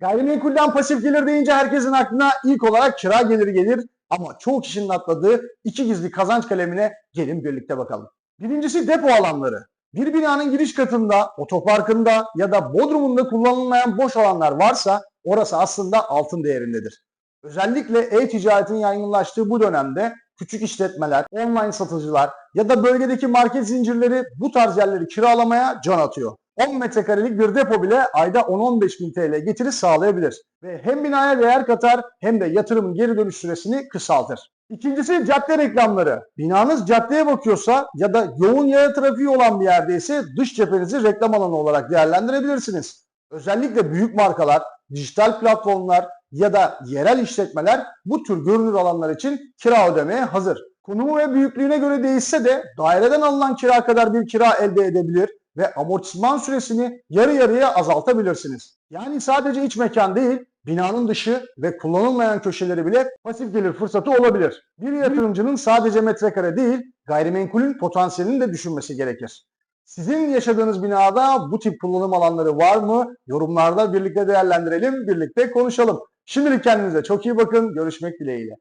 Gayrimenkulden pasif gelir deyince herkesin aklına ilk olarak kira geliri gelir ama çoğu kişinin atladığı iki gizli kazanç kalemine gelin birlikte bakalım. Birincisi depo alanları. Bir binanın giriş katında, otoparkında ya da bodrumunda kullanılmayan boş alanlar varsa orası aslında altın değerindedir. Özellikle e-ticaretin yaygınlaştığı bu dönemde küçük işletmeler, online satıcılar ya da bölgedeki market zincirleri bu tarz yerleri kiralamaya can atıyor. 10 metrekarelik bir depo bile ayda 10-15 bin TL getiri sağlayabilir. Ve hem binaya değer katar hem de yatırımın geri dönüş süresini kısaltır. İkincisi cadde reklamları. Binanız caddeye bakıyorsa ya da yoğun yaya trafiği olan bir yerdeyse dış cephenizi reklam alanı olarak değerlendirebilirsiniz. Özellikle büyük markalar, dijital platformlar ya da yerel işletmeler bu tür görünür alanlar için kira ödemeye hazır. Konumu ve büyüklüğüne göre değişse de daireden alınan kira kadar bir kira elde edebilir ve amortisman süresini yarı yarıya azaltabilirsiniz. Yani sadece iç mekan değil, binanın dışı ve kullanılmayan köşeleri bile pasif gelir fırsatı olabilir. Bir yatırımcının sadece metrekare değil, gayrimenkulün potansiyelini de düşünmesi gerekir. Sizin yaşadığınız binada bu tip kullanım alanları var mı? Yorumlarda birlikte değerlendirelim, birlikte konuşalım. Şimdilik kendinize çok iyi bakın. Görüşmek dileğiyle.